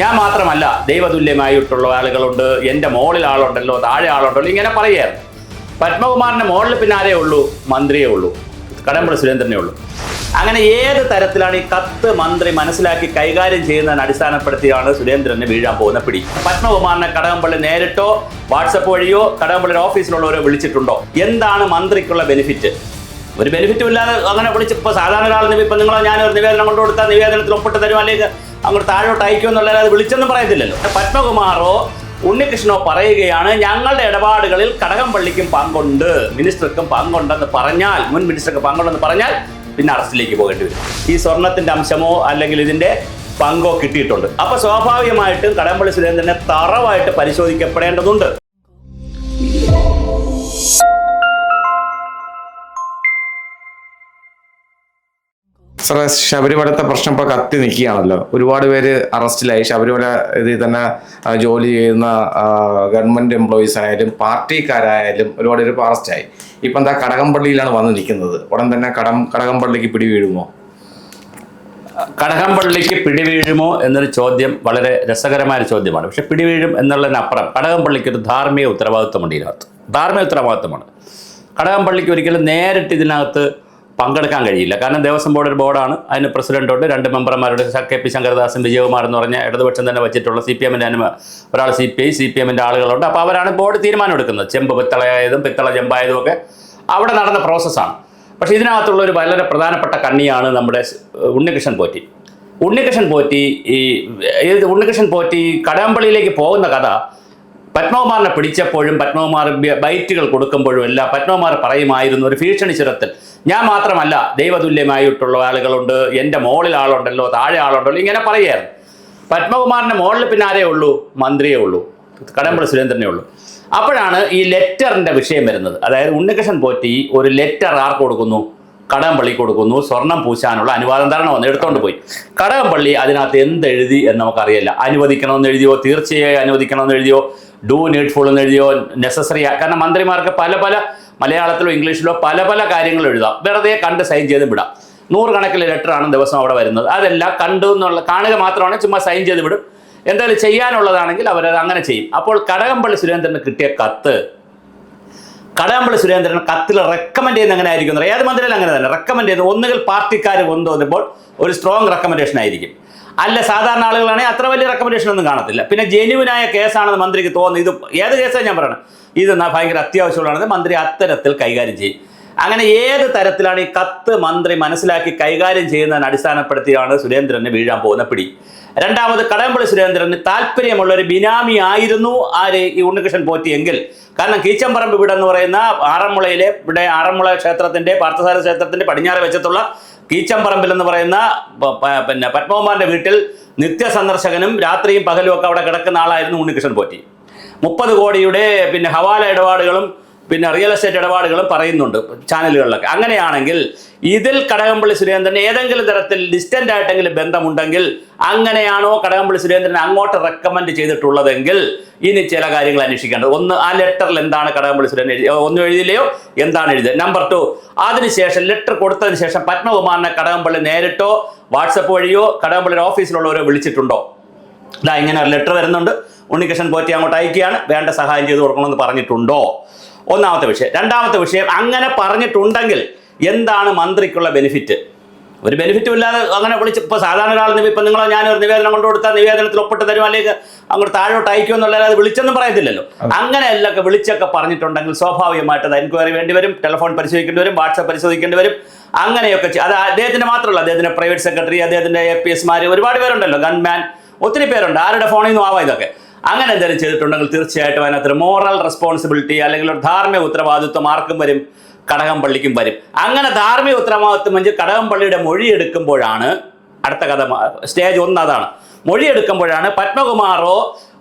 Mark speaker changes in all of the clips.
Speaker 1: ഞാൻ മാത്രമല്ല ദൈവതുല്യമായിട്ടുള്ള ആളുകളുണ്ട് എന്റെ മോളിൽ ആളുണ്ടല്ലോ താഴെ ആളുണ്ടല്ലോ ഇങ്ങനെ പറയായിരുന്നു പത്മകുമാറിന്റെ മോളിൽ പിന്നെ ആരേ ഉള്ളൂ മന്ത്രിയേ ഉള്ളൂ കടമ്പുഴ സുരേന്ദ്രനേ ഉള്ളൂ. അങ്ങനെ ഏത് തരത്തിലാണ് ഈ കത്ത് മന്ത്രി മനസ്സിലാക്കി കൈകാര്യം ചെയ്യുന്നതിന് അടിസ്ഥാനപ്പെടുത്തിയാണ് സുരേന്ദ്രന് വീഴാൻ പോകുന്ന പിടി. പത്മകുമാറിനെ കടകംപള്ളി നേരിട്ടോ വാട്സപ്പ് വഴിയോ കടകംപള്ളിയുടെ ഓഫീസിലുള്ളവരോ വിളിച്ചിട്ടുണ്ടോ? എന്താണ് മന്ത്രിക്കുള്ള ബെനിഫിറ്റ് ഒരു ബെനിഫിറ്റും ഇല്ലാതെ അങ്ങനെ വിളിച്ച് ഇപ്പോൾ സാധാരണ ഒരാൾ ഇപ്പം നിങ്ങളോ ഞാൻ ഒരു നിവേദനം കൊണ്ടു കൊടുത്താൽ നിവേദനത്തിൽ ഒപ്പിട്ട് തരും അല്ലെങ്കിൽ അങ്ങോട്ട് താഴോട്ട് അയക്കും എന്നുള്ളത് അത് വിളിച്ചൊന്നും പറയത്തില്ലല്ലോ. പത്മകുമാറോ ഉണ്ണികൃഷ്ണോ പറയുകയാണ് ഞങ്ങളുടെ ഇടപാടുകളിൽ കടകംപള്ളിക്കും പങ്കുണ്ട് മിനിസ്റ്റർക്കും പങ്കുണ്ടെന്ന് പറഞ്ഞാൽ മുൻ മിനിസ്റ്റർക്ക് പങ്കുണ്ടെന്ന് പറഞ്ഞാൽ പിന്നെ അറസ്റ്റിലേക്ക് പോകേണ്ടി വരും. ഈ സ്വർണത്തിന്റെ അംശമോ അല്ലെങ്കിൽ ഇതിന്റെ പങ്കോ കിട്ടിയിട്ടുണ്ട്. അപ്പൊ സ്വാഭാവികമായിട്ടും കടകംപള്ളി സുരേന്ദ്രനെ തറവായിട്ട് പരിശോധിക്കപ്പെടേണ്ടതുണ്ട്.
Speaker 2: സാറേ ശബരിമലത്തെ പ്രശ്നം ഇപ്പൊ കത്തി നിൽക്കുകയാണല്ലോ. ഒരുപാട് പേര് അറസ്റ്റിലായി. ശബരിമല ഇതിൽ തന്നെ ജോലി ചെയ്യുന്ന ഗവൺമെന്റ് എംപ്ലോയീസ് ആയാലും പാർട്ടിക്കാരായാലും ഒരുപാട് പേര് അറസ്റ്റായി. ഇപ്പൊ എന്താ കടകംപള്ളിയിലാണ് വന്ന് നിൽക്കുന്നത്. ഉടൻ തന്നെ കടം കടകംപള്ളിക്ക് പിടി വീഴുമോ
Speaker 1: കടകംപള്ളിക്ക് പിടിവീഴുമോ എന്നൊരു ചോദ്യം വളരെ രസകരമായ ചോദ്യമാണ്. പക്ഷെ പിടിവീഴും എന്നുള്ളതിനപ്പുറം കടകംപള്ളിക്ക് ഒരു ധാർമ്മിക ഉത്തരവാദിത്വമുണ്ട് ഇതിനകത്ത്. ധാർമ്മിക ഉത്തരവാദിത്വമാണ്. കടകംപള്ളിക്ക് ഒരിക്കലും നേരിട്ട് ഇതിനകത്ത് പങ്കെടുക്കാൻ കഴിയില്ല. കാരണം ദേവസ്വം ബോർഡ് ഒരു ബോർഡാണ്. അതിന് പ്രസിഡന്റുണ്ട്. രണ്ട് മെമ്പർമാരുടെ കെ പി ശങ്കരദാസും വിജയകുമാർ എന്ന് പറഞ്ഞ ഇടതുപക്ഷം തന്നെ വെച്ചിട്ടുള്ള സി പി എമ്മിന്റെ അനുമ ഒരാൾ C P I C P എമ്മിന്റെ ആളുകളുണ്ട്. അപ്പോൾ അവരാണ് ബോർഡ് തീരുമാനം എടുക്കുന്നത് ചെമ്പ് പിത്തളയായതും പിത്തള ചെമ്പായതും ഒക്കെ അവിടെ നടന്ന പ്രോസസ്സാണ്. പക്ഷേ ഇതിനകത്തുള്ള ഒരു വളരെ പ്രധാനപ്പെട്ട കണ്ണിയാണ് നമ്മുടെ ഉണ്ണികൃഷ്ണൻ പോറ്റി. ഉണ്ണികൃഷ്ണൻ പോറ്റി ഈ ഉണ്ണികൃഷ്ണൻ പോറ്റി കടമ്പള്ളിയിലേക്ക് പോകുന്ന കഥ പത്മകുമാറിനെ പിടിച്ചപ്പോഴും പത്മകുമാർ ബൈറ്റുകൾ കൊടുക്കുമ്പോഴും എല്ലാം പത്മകുമാർ പറയുമായിരുന്നു ഒരു ഭീഷണി ചിരത്തിൽ. ഞാൻ മാത്രമല്ല ദൈവതുല്യമായിട്ടുള്ള ആളുകളുണ്ട് എന്റെ മോളിൽ ആളുണ്ടല്ലോ താഴെ ആളുണ്ടല്ലോ ഇങ്ങനെ പറയായിരുന്നു പത്മകുമാറിന്റെ മോളിൽ പിന്നെ ആരേ ഉള്ളൂ മന്ത്രിയേ ഉള്ളൂ കടമ്പള സുരേന്ദ്രനേ ഉള്ളൂ. അപ്പോഴാണ് ഈ ലെറ്ററിന്റെ വിഷയം വരുന്നത്. അതായത് ഉണ്ണികൃഷ്ണൻ പോറ്റി ഒരു ലെറ്റർ ആർക്ക് കൊടുക്കുന്നു? കടകംപള്ളി കൊടുക്കുന്നു സ്വർണം പൂശാനുള്ള അനുവാദം തരണം വന്ന് എടുത്തോണ്ട് പോയി. കടകംപള്ളി അതിനകത്ത് എന്ത് എഴുതി എന്ന് നമുക്കറിയില്ല. അനുവദിക്കണമെന്ന് എഴുതിയോ തീർച്ചയായും അനുവദിക്കണമെന്ന് എഴുതിയോ ഡു നീഡ്ഫുൾ എന്ന് എഴുതിയോ നെസസറി കാരണം മന്ത്രിമാർക്ക് പല പല മലയാളത്തിലോ ഇംഗ്ലീഷിലോ പല പല കാര്യങ്ങൾ എഴുതാം. വെറുതെ കണ്ട് സൈൻ ചെയ്ത് വിടാം. നൂറുകണക്കിന് ലെറ്ററാണ് ദിവസം അവിടെ വരുന്നത്. അതെല്ലാം കണ്ടു എന്നുള്ള കാണുക മാത്രമാണ് ചുമ്മാ സൈൻ ചെയ്ത് വിടും. എന്തായാലും ചെയ്യാനുള്ളതാണെങ്കിൽ അവരത് അങ്ങനെ ചെയ്യും. അപ്പോൾ കടകംപള്ളി സുരേന്ദ്രന് കിട്ടിയ കത്ത് കടകംപള്ളി സുരേന്ദ്രൻ കത്തിൽ റെക്കമെൻഡ് ചെയ്യുന്ന എങ്ങനെ ആയിരിക്കും. ഏത് മന്ത്രിയിലും അങ്ങനെ തന്നെ റെക്കമെൻഡ് ചെയ്യുന്നത് ഒന്നുകിൽ പാർട്ടിക്കാർ കൊണ്ടുവന്നപ്പോൾ ഒരു സ്ട്രോങ് റെക്കമെൻഡേഷൻ ആയിരിക്കും. അല്ല സാധാരണ ആളുകളാണെങ്കിൽ അത്ര വലിയ റെക്കമെൻഡേഷൻ ഒന്നും കാണത്തില്ല. പിന്നെ ജെന്യുവിനായ കേസാണെന്ന് മന്ത്രിക്ക് തോന്നുന്നു. ഇത് ഏത് കേസാണ് ഞാൻ പറയണം. ഇത് ഭയങ്കര അത്യാവശ്യമുള്ളതാണെന്ന് മന്ത്രി അത്തരത്തിൽ കൈകാര്യം ചെയ്യും. അങ്ങനെ ഏത് തരത്തിലാണ് ഈ കത്ത് മന്ത്രി മനസ്സിലാക്കി കൈകാര്യം ചെയ്യുന്നതിന് അടിസ്ഥാനപ്പെടുത്തിയാണ് സുരേന്ദ്രനെ വീഴാൻ പോകുന്ന പിടി. രണ്ടാമത് കടകംപള്ളി സുരേന്ദ്രന് താല്പര്യമുള്ള ഒരു ബിനാമി ആയിരുന്നു ആര് ഈ ഉണ്ണികൃഷ്ണൻ പോറ്റിയെങ്കിൽ. കാരണം കീച്ചമ്പറമ്പ് വീട് എന്ന് പറയുന്ന ആറന്മുളയിലെ ഇവിടെ ആറന്മുള ക്ഷേത്രത്തിന്റെ പാർത്ഥസാര ക്ഷേത്രത്തിന്റെ പടിഞ്ഞാറ് വെച്ചത്തുള്ള കീച്ചമ്പറമ്പിൽ എന്ന് പറയുന്ന പിന്നെ പത്മകുമാറിന്റെ വീട്ടിൽ നിത്യ സന്ദർശകനും രാത്രിയും പകലും ഒക്കെ അവിടെ കിടക്കുന്ന ആളായിരുന്നു ഉണ്ണികൃഷ്ണൻ പോറ്റി. മുപ്പത് കോടിയുടെ പിന്നെ ഹവാല ഇടപാടുകളും പിന്നെ റിയൽ എസ്റ്റേറ്റ് ഇടപാടുകളും പറയുന്നുണ്ട് ചാനലുകളിലൊക്കെ അങ്ങനെയാണെങ്കിൽ ഇതിൽ കടകംപള്ളി സുരേന്ദ്രൻ ഏതെങ്കിലും തരത്തിൽ ഡിസ്റ്റന്റ് ആയിട്ടെങ്കിലും ബന്ധമുണ്ടെങ്കിൽ അങ്ങനെയാണോ കടകംപള്ളി സുരേന്ദ്രൻ അങ്ങോട്ട് റെക്കമെൻഡ് ചെയ്തിട്ടുള്ളതെങ്കിൽ ഇനി ചില കാര്യങ്ങൾ അന്വേഷിക്കേണ്ടത് ഒന്ന് ആ ലെറ്ററിൽ എന്താണ് കടകംപള്ളി സുരേന്ദ്രൻ എഴുതി ഒന്നും എഴുതിയില്ലയോ? എന്താണ് എഴുതിയത്? നമ്പർ ടു അതിനുശേഷം ലെറ്റർ കൊടുത്തതിന് ശേഷം പത്മകുമാറിനെ കടകംപള്ളി നേരിട്ടോ വാട്സപ്പ് വഴിയോ കടകംപള്ളിയുടെ ഓഫീസിലുള്ളവരോ വിളിച്ചിട്ടുണ്ടോ? ഇതാ ഇങ്ങനെ ഒരു ലെറ്റർ വരുന്നുണ്ട്. ഉണ്ണികൃഷ്ണൻ പോറ്റി അങ്ങോട്ട് അയക്കുകയാണ്. വേണ്ട സഹായം ചെയ്തു കൊടുക്കണമെന്ന് പറഞ്ഞിട്ടുണ്ടോ? ഒന്നാമത്തെ വിഷയം. രണ്ടാമത്തെ വിഷയം അങ്ങനെ പറഞ്ഞിട്ടുണ്ടെങ്കിൽ എന്താണ് മന്ത്രിക്കുള്ള ബെനിഫിറ്റ് ഒരു ബെനിഫിറ്റും ഇല്ലാതെ അങ്ങനെ വിളിച്ച് ഇപ്പോൾ സാധാരണ ഒരാൾ ഇപ്പം നിങ്ങളോ ഞാൻ ഒരു നിവേദനം കൊണ്ടു കൊടുത്താൽ നിവേദനത്തിൽ ഒപ്പിട്ട് തരും അല്ലെങ്കിൽ അങ്ങോട്ട് താഴോട്ട് അയക്കും എന്നുള്ളത് അത് വിളിച്ചൊന്നും പറയത്തില്ലല്ലോ. അങ്ങനെയല്ലൊക്കെ വിളിച്ചൊക്കെ പറഞ്ഞിട്ടുണ്ടെങ്കിൽ സ്വാഭാവികമായിട്ട് അത് എൻക്വയറി വേണ്ടി വരും ടെലിഫോൺ പരിശോധിക്കേണ്ടി വരും വാട്സാപ്പ് പരിശോധിക്കേണ്ടി വരും അങ്ങനെയൊക്കെ അത് അദ്ദേഹത്തിന് മാത്രമല്ല അദ്ദേഹത്തിന്റെ പ്രൈവറ്റ് സെക്രട്ടറി അദ്ദേഹത്തിന്റെ എ പി എസ്മാർ ഒരുപാട് പേരുണ്ടല്ലോ ഗൺമാൻ ഒത്തിരി പേരുണ്ട്. ആരുടെ ഫോണിൽ നിന്നും ആവാം ഇതൊക്കെ? അങ്ങനെ എന്തെങ്കിലും ചെയ്തിട്ടുണ്ടെങ്കിൽ തീർച്ചയായിട്ടും അതിനകത്ത് മോറൽ റെസ്പോൺസിബിലിറ്റി അല്ലെങ്കിൽ ഒരു ധാർമ്മിക ഉത്തരവാദിത്വം ആർക്കും വരും കടകംപള്ളിക്കും വരും. അങ്ങനെ ധാർമ്മിക ഉത്തരവാദിത്വം വെച്ച് കടകംപള്ളിയുടെ മൊഴി മൊഴിയെടുക്കുമ്പോഴാണ് അടുത്ത കഥ സ്റ്റേജ് ഒന്ന് അതാണ്. മൊഴിയെടുക്കുമ്പോഴാണ് പത്മകുമാറോ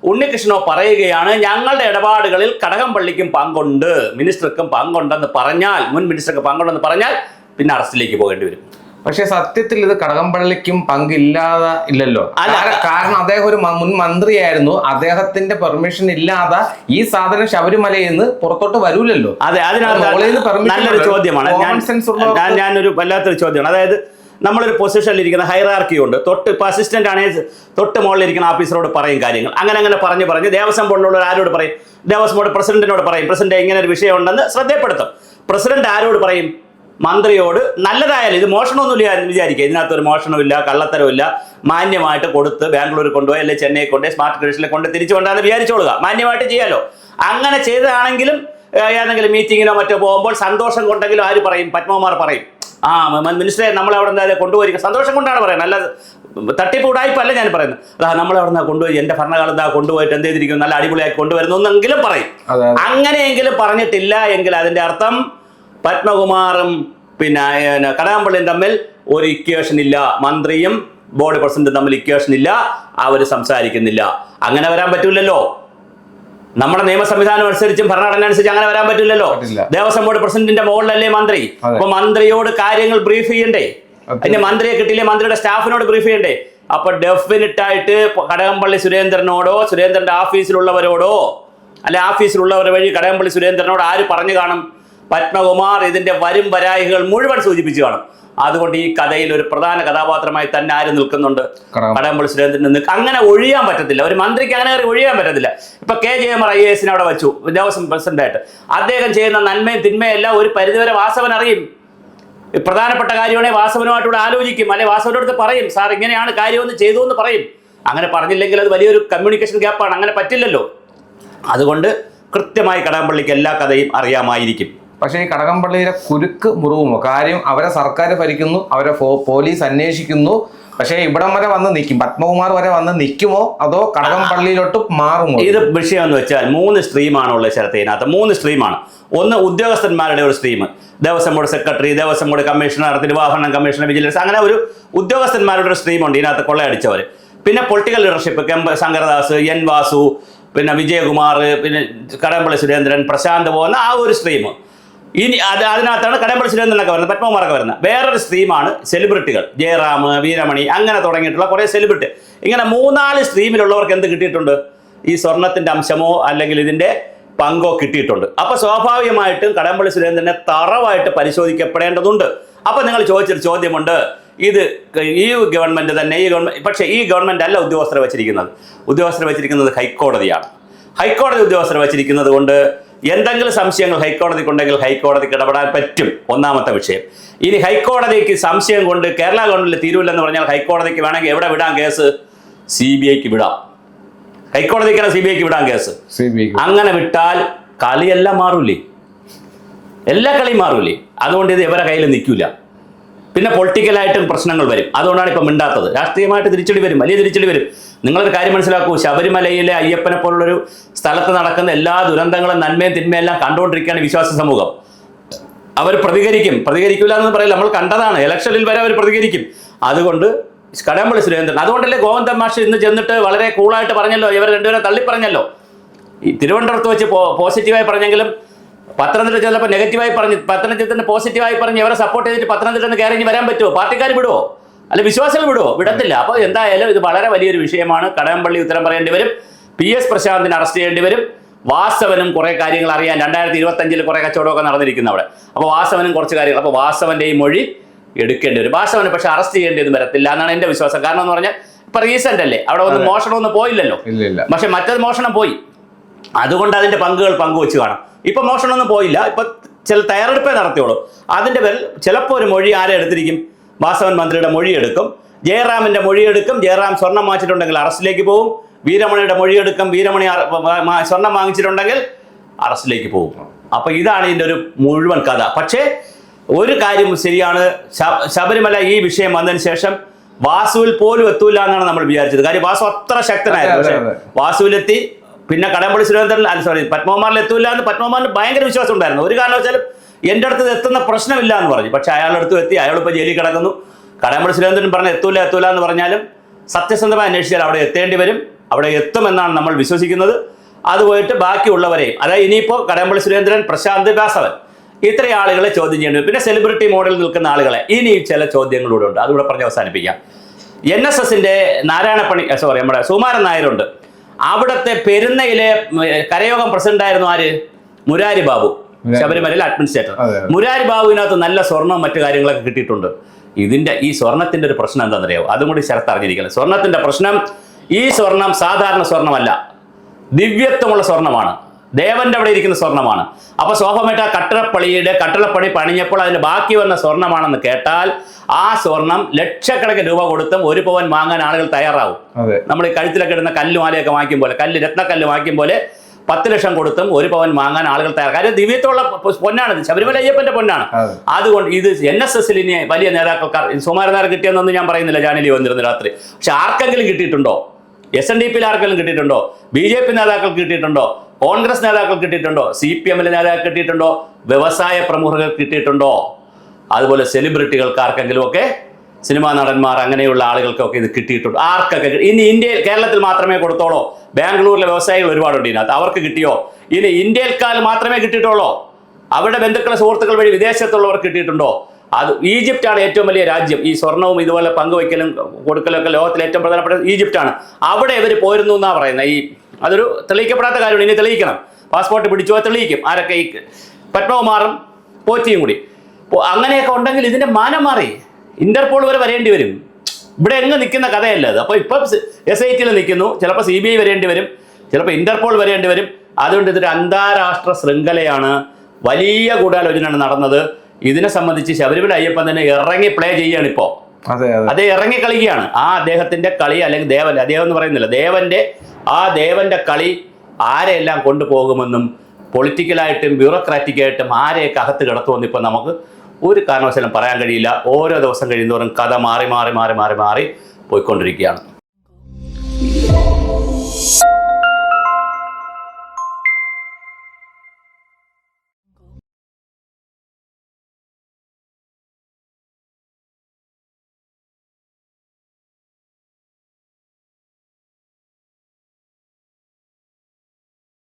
Speaker 1: ഉണ്ണികൃഷ്ണനോ പറയുകയാണ് ഞങ്ങളുടെ ഇടപാടുകളിൽ കടകംപള്ളിക്കും പങ്കുണ്ട് മിനിസ്റ്റർക്കും പങ്കുണ്ടെന്ന് പറഞ്ഞാൽ മുൻ മിനിസ്റ്റർക്ക് പങ്കുണ്ടെന്ന് പറഞ്ഞാൽ പിന്നെ അറസ്റ്റിലേക്ക് പോകേണ്ടി വരും.
Speaker 2: പക്ഷെ സത്യത്തിൽ ഇത് കടകംപള്ളിക്കും പങ്കില്ലാതെ ഇല്ലല്ലോ. കാരണം അദ്ദേഹം ഒരു മുൻ മന്ത്രിയായിരുന്നു. അദ്ദേഹത്തിന്റെ പെർമിഷൻ ഇല്ലാതെ ഈ സാധനം ശബരിമലയിൽ നിന്ന് പുറത്തോട്ട് വരൂലല്ലോ.
Speaker 1: അതെ അതിനകത്ത് നല്ലൊരു ചോദ്യമാണ്. ഞാൻ ഞാനൊരു വല്ലാത്തൊരു ചോദ്യമാണ്. അതായത് നമ്മളൊരു പൊസിഷനിൽ ഇരിക്കുന്ന ഹൈറാർക്കി ഉണ്ട്. തൊട്ട് ഇപ്പോൾ അസിസ്റ്റന്റ് ആണെങ്കിൽ തൊട്ട് മുകളിലിരിക്കുന്ന ഓഫീസറോട് പറയും കാര്യങ്ങൾ. അങ്ങനെ അങ്ങനെ പറഞ്ഞ് പറഞ്ഞ് ദേവസ്വം ബോർഡിലുള്ള ആരോട് പറയും? ദേവസ്വം ബോർഡ് പ്രസിഡന്റിനോട് പറയും. പ്രസിഡന്റ് ഇങ്ങനെ ഒരു വിഷയം ഉണ്ടെന്ന് ശ്രദ്ധപ്പെടുത്തും പ്രസിഡന്റ് ആരോട് പറയും? മന്ത്രിയോട് നല്ലതായാലും ഇത് മോഷണമൊന്നുമില്ല വിചാരിക്കുക. ഇതിനകത്ത് ഒരു മോഷണമില്ല കള്ളത്തരമില്ല മാന്യമായിട്ട് കൊടുത്ത് ബാംഗ്ലൂർ കൊണ്ടുപോയി അല്ലെങ്കിൽ ചെന്നൈ കൊണ്ടുപോയി സ്മാർട്ട് ക്രിഡിഷിൽ കൊണ്ട് തിരിച്ചു കൊണ്ടാന്ന് വിചാരിച്ചോളുക. മാന്യമായിട്ട് ചെയ്യാലോ. അങ്ങനെ ചെയ്തതാണെങ്കിലും ഏതെങ്കിലും മീറ്റിങ്ങിനോ മറ്റോ പോകുമ്പോൾ സന്തോഷം കൊണ്ടെങ്കിലും ആര് പറയും? പത്മകുമാർ പറയും. ആ മിനിസ്റ്ററെ നമ്മളെ അവിടെ നിന്ന് കൊണ്ടുപോയി സന്തോഷം കൊണ്ടാണ് പറയുന്നത്. നല്ല തട്ടിപ്പ് ഉടായ്പല്ല ഞാൻ പറയുന്നത്. അതാ നമ്മളവിടെ നിന്ന് കൊണ്ടുപോയി എന്റെ ഭരണകാലം എന്താ കൊണ്ടുപോയിട്ട് എന്ത് ചെയ്തിരിക്കും നല്ല അടിപൊളിയായി കൊണ്ടുവരുന്നു എന്നെങ്കിലും പറയും. അങ്ങനെയെങ്കിലും പറഞ്ഞിട്ടില്ല എങ്കിൽ അതിന്റെ അർത്ഥം പത്മകുമാറും പിന്നെ കടകംപള്ളിയും തമ്മിൽ ഒരു ഇക്വേഷൻ ഇല്ല. മന്ത്രിയും ബോർഡ് പ്രസിഡന്റും തമ്മിൽ ഇക്വേഷൻ ഇല്ല. അവർ സംസാരിക്കുന്നില്ല. അങ്ങനെ വരാൻ പറ്റില്ലല്ലോ നമ്മുടെ നിയമ സംവിധാനം അനുസരിച്ചും ഭരണഘടന അനുസരിച്ച് അങ്ങനെ വരാൻ പറ്റില്ലല്ലോ
Speaker 2: പറ്റില്ല.
Speaker 1: ദേവസ്വം ബോർഡ് പ്രസിഡന്റിന്റെ മുകളിലല്ലേ മന്ത്രി. അപ്പൊ മന്ത്രിയോട് കാര്യങ്ങൾ ബ്രീഫ് ചെയ്യണ്ടേ?
Speaker 2: അതെ.
Speaker 1: അതിന്റെ മന്ത്രിയെ കിട്ടിയില്ലേ? മന്ത്രിയുടെ സ്റ്റാഫിനോട് ബ്രീഫ് ചെയ്യണ്ടേ? അപ്പൊ ഡെഫിനിറ്റ് ആയിട്ട് കടകംപള്ളി സുരേന്ദ്രനോടോ സുരേന്ദ്രന്റെ ഓഫീസിലുള്ളവരോടോ അല്ലെ ഓഫീസിലുള്ളവർ വഴി കടകംപള്ളി സുരേന്ദ്രനോട് ആര് പറഞ്ഞു കാണും? പത്മകുമാർ ഇതിന്റെ വരും വരായികൾ മുഴുവൻ സൂചിപ്പിച്ചു കാണും. അതുകൊണ്ട് ഈ കഥയിൽ ഒരു പ്രധാന കഥാപാത്രമായി തന്നെ ആര് നിൽക്കുന്നുണ്ട്?
Speaker 2: കടകം-
Speaker 1: കടകംപള്ളി സുരേന്ദ്രൻ നിൽക്കുക അങ്ങനെ ഒഴിയാൻ പറ്റത്തില്ല. ഒരു മന്ത്രിക്ക് അങ്ങനെ കയറി ഒഴിയാൻ പറ്റത്തില്ല. ഇപ്പൊ കെ ജെ എം ഐ എസിനെ അവിടെ വെച്ചു. ദേവസ്വം പ്രസിഡന്റായിട്ട് അദ്ദേഹം ചെയ്യുന്ന നന്മയും തിന്മയും എല്ലാം ഒരു പരിധിവരെ വാസവൻ അറിയും. പ്രധാനപ്പെട്ട കാര്യമാണെങ്കിൽ വാസവനുമായിട്ട് ഇവിടെ ആലോചിക്കും. അല്ലെ വാസവന്റെ അടുത്ത് പറയും സാർ ഇങ്ങനെയാണ് കാര്യമെന്ന് ചെയ്തു എന്ന് പറയും. അങ്ങനെ പറഞ്ഞില്ലെങ്കിൽ അത് വലിയൊരു കമ്മ്യൂണിക്കേഷൻ ഗ്യാപ്പാണ് അങ്ങനെ പറ്റില്ലല്ലോ. അതുകൊണ്ട് കൃത്യമായി കടകംപള്ളിക്ക് എല്ലാ കഥയും അറിയാമായിരിക്കും.
Speaker 2: പക്ഷേ ഈ കടകംപള്ളിയിലെ കുരുക്ക് മുറിവുമോ കാര്യം അവരെ സർക്കാർ ഭരിക്കുന്നു അവരെ പോലീസ് അന്വേഷിക്കുന്നു. പക്ഷേ ഇവിടം വരെ വന്ന് നിൽക്കും പത്മകുമാർ വരെ വന്ന് നിൽക്കുമോ അതോ കടകംപള്ളിയിലോട്ട് മാറുമോ?
Speaker 1: ഇത് വിഷയം എന്ന് വെച്ചാൽ മൂന്ന് സ്ട്രീമാണ് ഉള്ളത് ശരത്ത് മൂന്ന് സ്ട്രീമാണ് ഒന്ന് ഉദ്യോഗസ്ഥന്മാരുടെ ഒരു stream Devaswom board secretary Devaswom board commissioner Thiruvabharanam commissioner vigilance അങ്ങനെ ഒരു ഉദ്യോഗസ്ഥന്മാരുടെ ഒരു സ്ട്രീമുണ്ട് ഇതിനകത്ത് കൊള്ളയടിച്ചവർ പിന്നെ പൊളിറ്റിക്കൽ ലീഡർഷിപ്പ് കെമ്പ ശങ്കരദാസ് എൻ വാസു പിന്നെ വിജയകുമാർ പിന്നെ കടകംപള്ളി സുരേന്ദ്രൻ പ്രശാന്ത് പോകുന്ന ആ ഒരു സ്ട്രീം ഇനി അത് അതിനകത്താണ് കടമ്പള്ളി എന്നൊക്കെ വരുന്നത് പത്മകുമാറൊക്കെ വരുന്നത്. വേറൊരു സ്ട്രീമാണ് സെലിബ്രിറ്റികൾ ജയറാം വീരമണി അങ്ങനെ തുടങ്ങിയിട്ടുള്ള കുറേ സെലിബ്രിറ്റി ഇങ്ങനെ മൂന്നാൽ സ്ട്രീമിലുള്ളവർക്ക് എന്ത് കിട്ടിയിട്ടുണ്ട്? ഈ സ്വർണത്തിന്റെ അംശമോ അല്ലെങ്കിൽ ഇതിന്റെ പങ്കോ കിട്ടിയിട്ടുണ്ട്. അപ്പോൾ സ്വാഭാവികമായിട്ടും കടമ്പള്ളി സുരേന്ദ്രനെ തറവായിട്ട് പരിശോധിക്കപ്പെടേണ്ടതുണ്ട്. അപ്പോൾ നിങ്ങൾ ചോദിച്ചൊരു ചോദ്യമുണ്ട്. ഇത് ഈ ഗവൺമെന്റ് തന്നെ ഈ ഗവൺമെന്റ് പക്ഷേ ഈ ഗവൺമെന്റ് അല്ല ഉദ്യോഗസ്ഥരെ വെച്ചിരിക്കുന്നത്. ഉദ്യോഗസ്ഥരെ വെച്ചിരിക്കുന്നത് ഹൈക്കോടതിയാണ്. ഹൈക്കോടതി ഉദ്യോഗസ്ഥരെ വെച്ചിരിക്കുന്നത് കൊണ്ട് എന്തെങ്കിലും സംശയങ്ങൾ ഹൈക്കോടതിക്കുണ്ടെങ്കിൽ ഹൈക്കോടതിക്ക് ഇടപെടാൻ പറ്റും. ഒന്നാമത്തെ വിഷയം. ഇനി ഹൈക്കോടതിക്ക് സംശയം കൊണ്ട് കേരള ഗവൺമെന്റിൽ തീരുവില്ലെന്ന് പറഞ്ഞാൽ ഹൈക്കോടതിക്ക് വേണമെങ്കിൽ എവിടെ വിടാം കേസ്? സി ബി ഐക്ക് വിടാം. ഹൈക്കോടതിക്ക് സി ബി ഐക്ക് വിടാം കേസ്. അങ്ങനെ വിട്ടാൽ കളിയെല്ലാം മാറൂലേ? എല്ലാ കളിയും മാറൂലേ? അതുകൊണ്ട് ഇത് ഇവരെ കയ്യിൽ നിൽക്കില്ല പിന്നെ പൊളിറ്റിക്കലായിട്ടും പ്രശ്നങ്ങൾ വരും. അതുകൊണ്ടാണ് ഇപ്പം മിണ്ടാത്തത്. രാഷ്ട്രീയമായിട്ട് തിരിച്ചടി വരും വലിയ തിരിച്ചടി വരും. നിങ്ങളൊരു കാര്യം മനസ്സിലാക്കൂ ശബരിമലയിലെ അയ്യപ്പനെ പോലുള്ളൊരു സ്ഥലത്ത് നടക്കുന്ന എല്ലാ ദുരന്തങ്ങളും നന്മയും തിന്മയും എല്ലാം കണ്ടുകൊണ്ടിരിക്കുകയാണ് വിശ്വാസ സമൂഹം. അവർ പ്രതികരിക്കും. പ്രതികരിക്കില്ല എന്ന് പറയില്ല. നമ്മൾ കണ്ടതാണ്. ഇലക്ഷനിൽ വരെ അവർ പ്രതികരിക്കും. അതുകൊണ്ട് കടമ്പള്ളി സുരേന്ദ്രൻ. അതുകൊണ്ടല്ലേ ഗോവിന്ദൻ മാഷ് ഇന്ന് ചെന്നിട്ട് വളരെ കൂളായിട്ട് പറഞ്ഞല്ലോ ഇവർ രണ്ടുപേരെ തള്ളി പറഞ്ഞല്ലോ തിരുവനന്തപുരത്ത് വെച്ച് പോസിറ്റീവായി പറഞ്ഞെങ്കിലും പത്തനംതിട്ട ചിലപ്പോൾ നെഗറ്റീവായി പറഞ്ഞ് പത്തനംതിട്ട പോസിറ്റീവായി പറഞ്ഞ് ഇവരെ സപ്പോർട്ട് ചെയ്തിട്ട് പത്തനംതിട്ട കയറി വരാൻ പറ്റുമോ പാർട്ടിക്കാർ വിടുമോ അല്ല വിശ്വാസികൾ വിടുമോ വിടത്തില്ല. അപ്പോൾ എന്തായാലും ഇത് വളരെ വലിയൊരു വിഷയമാണ്. കടകംപള്ളി ഉത്തരം പറയേണ്ടി വരും. പി എസ് പ്രശാന്തിനെ അറസ്റ്റ് ചെയ്യേണ്ടി വരും. വാസവനും കുറേ കാര്യങ്ങൾ അറിയാൻ രണ്ടായിരത്തി ഇരുപത്തഞ്ചിൽ കുറേ കച്ചവടമൊക്കെ നടന്നിരിക്കുന്നു അവിടെ. അപ്പോൾ വാസവനും കുറച്ച് കാര്യങ്ങൾ. അപ്പോൾ വാസവന്റെ ഈ മൊഴി എടുക്കേണ്ടി വരും. വാസവനെ പക്ഷേ അറസ്റ്റ് ചെയ്യേണ്ടിയൊന്നും വരത്തില്ല എന്നാണ് എന്റെ വിശ്വാസം. കാരണം എന്ന് പറഞ്ഞാൽ ഇപ്പൊ റീസെന്റ് അല്ലേ? അവിടെ ഒന്നും മോഷണമൊന്നും പോയില്ലല്ലോ.
Speaker 2: ഇല്ല ഇല്ല
Speaker 1: പക്ഷെ മറ്റേത് മോഷണം പോയി. അതുകൊണ്ട് അതിന്റെ പങ്കുകൾ പങ്കുവെച്ച് കാണാം. ഇപ്പൊ മോഷണമൊന്നും പോയില്ല. ഇപ്പൊ ചില തയ്യാറെടുപ്പേ നടത്തിയുള്ളൂ. അതിന്റെ പേരിൽ ചിലപ്പോൾ ഒരു മൊഴി ആരെ എടുത്തിരിക്കും? വാസവൻ മന്ത്രിയുടെ മൊഴി എടുക്കും. ജയറാമിന്റെ മൊഴി എടുക്കും. ജയറാം സ്വർണം വാങ്ങിച്ചിട്ടുണ്ടെങ്കിൽ അറസ്റ്റിലേക്ക് പോകും വീരമണിയുടെ മൊഴി എടുക്കും. വീരമണി സ്വർണം വാങ്ങിച്ചിട്ടുണ്ടെങ്കിൽ അറസ്റ്റിലേക്ക് പോകും അപ്പോൾ ഇതാണ് ഇതിന്റെ ഒരു മുഴുവൻ കഥ. പക്ഷേ ഒരു കാര്യം ശരിയാണ്. ശബരിമല ഈ വിഷയം വന്നതിന് ശേഷം വാസുവിൽ പോലും എത്തൂല എന്നാണ് നമ്മൾ വിചാരിച്ചത്. കാര്യം വാസു അത്ര ശക്തനായിരുന്നു. പക്ഷേ വാസുവിലെത്തി പിന്നെ കടമ്പള്ളി സുരേന്ദ്രൻ സോറി പത്മകുമാറിൽ എത്തൂല്ല എന്ന് പത്മകുമാറിന് ഭയങ്കര വിശ്വാസം ഉണ്ടായിരുന്നു. ഒരു കാരണവശാലും എന്റെ അടുത്ത് എത്തുന്ന പ്രശ്നമില്ല എന്ന് പറഞ്ഞു. പക്ഷേ അയാളുടെ അടുത്ത് എത്തി അയാൾ ഇപ്പോൾ ജയിലിൽ കിടക്കുന്നു. കടമ്പള്ളി സുരേന്ദ്രൻ പറഞ്ഞ എത്തൂല എത്തൂല എന്ന് പറഞ്ഞാലും സത്യസന്ധമായി അന്വേഷിച്ചാൽ അവിടെ എത്തേണ്ടി വരും. അവിടെ എത്തുമെന്നാണ് നമ്മൾ വിശ്വസിക്കുന്നത്. അത് പോയിട്ട് ബാക്കിയുള്ളവരെയും അതായത് ഇനിയിപ്പോൾ കടമ്പള്ളി സുരേന്ദ്രൻ പ്രശാന്ത് ബാസവൻ ഇത്രയും ആളുകളെ ചോദ്യം ചെയ്യേണ്ടി പിന്നെ സെലിബ്രിറ്റി മോഡൽ നിൽക്കുന്ന ആളുകളെ ഇനി ചില ചോദ്യങ്ങളൂടെ ഉണ്ട്. അതുകൂടെ പറഞ്ഞ് അവസാനിപ്പിക്കാം. എൻ എസ് എസിന്റെ നാരായണപ്പണി സോറി നമ്മുടെ സുമാരൻ നായരുണ്ട്. അവിടുത്തെ പെരുന്നയിലെ കരയോഗം പ്രസിഡന്റ് ആയിരുന്നു ആര്? മുരാരി ബാബു. ശബരിമലയിലെ അഡ്മിനിസ്ട്രേറ്റർ. മുരാരി ബാബുവിനകത്ത് നല്ല സ്വർണം മറ്റു കാര്യങ്ങളൊക്കെ കിട്ടിയിട്ടുണ്ട്. ഇതിന്റെ ഈ സ്വർണത്തിന്റെ ഒരു പ്രശ്നം എന്താണെന്നറിയാമോ അതും കൂടി ശരത്ത് അറിഞ്ഞിരിക്കണം. സ്വർണത്തിന്റെ പ്രശ്നം ഈ സ്വർണം സാധാരണ സ്വർണമല്ല. ദിവ്യത്വമുള്ള സ്വർണമാണ്. ദേവന്റെ അവിടെ ഇരിക്കുന്ന സ്വർണമാണ്. അപ്പൊ സ്വാഭാവികമായിട്ട് ആ കട്ടളപ്പണി പണിഞ്ഞപ്പോൾ അതിന് ബാക്കി വന്ന സ്വർണമാണെന്ന് കേട്ടാൽ ആ സ്വർണം ലക്ഷക്കണക്കിന് രൂപ കൊടുത്തും ഒരു പവൻ വാങ്ങാൻ ആളുകൾ തയ്യാറാവും. നമ്മൾ ഈ കഴുത്തിലൊക്കെ ഇടുന്ന കല്ലുമാലയൊക്കെ വാങ്ങിക്കും പോലെ കല്ല് രത്നക്കല്ല് വാങ്ങിക്കും പോലെ പത്ത് ലക്ഷം കൊടുത്തും ഒരു പവൻ വാങ്ങാൻ ആളുകൾ തയ്യാറാണ് കാര്യം ദിവ്യത്തുള്ള പൊന്നാണ് ശബരിമല അയ്യപ്പന്റെ പൊന്നാണ്. അതുകൊണ്ട് ഇത് എൻ എസ് എസിൽ ഇനി വലിയ നേതാക്കൾക്കാർ സുമാരനാർ കിട്ടിയെന്നൊന്നും ഞാൻ പറയുന്നില്ല ജാനലി വന്നിരുന്നു രാത്രി. പക്ഷെ ആർക്കെങ്കിലും കിട്ടിയിട്ടുണ്ടോ? എസ് എൻ ഡി പിയിൽ ആർക്കെങ്കിലും കിട്ടിയിട്ടുണ്ടോ? ബി ജെ പി നേതാക്കൾക്ക് കിട്ടിയിട്ടുണ്ടോ? കോൺഗ്രസ് നേതാക്കൾ കിട്ടിയിട്ടുണ്ടോ? സി പി എമ്മിലെ നേതാക്കൾ കിട്ടിയിട്ടുണ്ടോ? വ്യവസായ പ്രമുഖർക്ക് കിട്ടിയിട്ടുണ്ടോ? അതുപോലെ സെലിബ്രിറ്റികൾക്ക് ആർക്കെങ്കിലും ഒക്കെ സിനിമാ നടന്മാർ അങ്ങനെയുള്ള ആളുകൾക്കൊക്കെ ഇത് കിട്ടിയിട്ടുണ്ട്. ആർക്കൊക്കെ ഇനി ഇന്ത്യയിൽ കേരളത്തിൽ മാത്രമേ കൊടുത്തോളൂ. ബാംഗ്ലൂരിലെ വ്യവസായികൾ ഒരുപാടുണ്ട് ഇതിനകത്ത്. അവർക്ക് കിട്ടിയോ? ഇനി ഇന്ത്യക്കാൽ മാത്രമേ കിട്ടിയിട്ടുള്ളൂ? അവരുടെ ബന്ധുക്കളെ സുഹൃത്തുക്കൾ വഴി വിദേശത്തുള്ളവർക്ക് കിട്ടിയിട്ടുണ്ടോ? അത് ഈജിപ്റ്റാണ് ഏറ്റവും വലിയ രാജ്യം. ഈ സ്വർണവും ഇതുപോലെ പങ്കുവയ്ക്കലും കൊടുക്കലും ഒക്കെ ലോകത്തിലെ ഏറ്റവും പ്രധാനപ്പെട്ട ഈജിപ്റ്റാണ്. അവിടെ ഇവർ പോയിരുന്നു എന്നാണ് പറയുന്നത് ഈ അതൊരു തെളിയിക്കപ്പെടാത്ത കാര്യമാണ്. ഇനി തെളിയിക്കണം. പാസ്പോർട്ട് പിടിച്ചോ തെളിയിക്കും. ആരൊക്കെ ഈ പത്മകുമാറും പോറ്റിയും കൂടി. അങ്ങനെയൊക്കെ ഉണ്ടെങ്കിൽ ഇതിന്റെ മാനം മാറി. ഇന്റർപോൾ വരെ വരേണ്ടി വരും. ഇവിടെ എങ്ങ് നിൽക്കുന്ന കഥയല്ല അത്. അപ്പോൾ ഇപ്പം എസ് ഐ ടിയിൽ നിൽക്കുന്നു. ചിലപ്പോൾ സി ബി ഐ വരേണ്ടി വരും. ചിലപ്പോൾ ഇന്റർപോൾ വരേണ്ടി വരും. അതുകൊണ്ട് ഇതൊരു അന്താരാഷ്ട്ര ശൃംഖലയാണ്. വലിയ ഗൂഢാലോചനയാണ് നടന്നത്. ഇതിനെ സംബന്ധിച്ച് ശബരിമല അയ്യപ്പൻ തന്നെ ഇറങ്ങി പ്ലേ ചെയ്യുകയാണ് ഇപ്പോൾ
Speaker 2: അതെ.
Speaker 1: അതെ ഇറങ്ങി കളിക്കുകയാണ്. ആ അദ്ദേഹത്തിന്റെ കളി അല്ലെങ്കിൽ ദേവൻ അദ്ദേഹം എന്ന് പറയുന്നില്ല. ദേവന്റെ ആ ദേവന്റെ കളി ആരെയെല്ലാം കൊണ്ടുപോകുമെന്നും പൊളിറ്റിക്കലായിട്ടും ബ്യൂറോക്രാറ്റിക്കായിട്ടും ആരെയൊക്കെ അകത്ത് കിടത്തുമെന്ന് ഇപ്പം നമുക്ക് ഒരു കാരണവശാലും പറയാൻ കഴിയില്ല. ഓരോ ദിവസം കഴിയുന്നതോറും കഥ മാറി മാറി മാറി മാറി മാറി പോയിക്കൊണ്ടിരിക്കുകയാണ്.